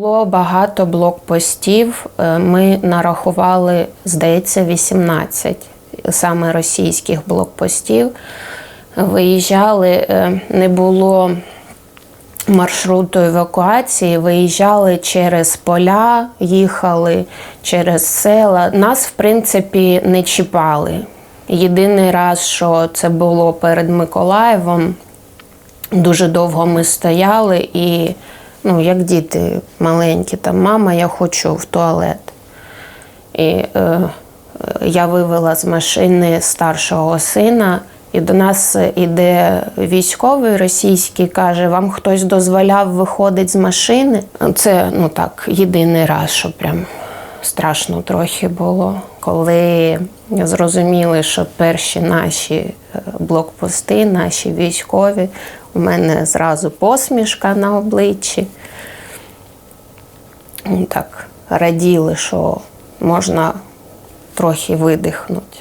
Було багато блокпостів. Е, Ми нарахували, здається, 18 саме російських блокпостів. Виїжджали, е, не було маршруту евакуації, виїжджали через поля, їхали через села. Нас, в принципі, не чіпали. Єдиний раз, що це було перед Миколаєвом, дуже довго ми стояли і, ну, як діти маленькі, там мама, я хочу в туалет. І е, я вивела з машини старшого сина, і до нас іде військовий російський, каже: вам хтось дозволяв виходити з машини. Це ну так, єдиний раз, що прям страшно трохи було. Коли зрозуміли, що перші наші е, блокпости, наші військові, у мене зразу посмішка на обличчі. Ну, Так раділи, що можна трохи видихнути.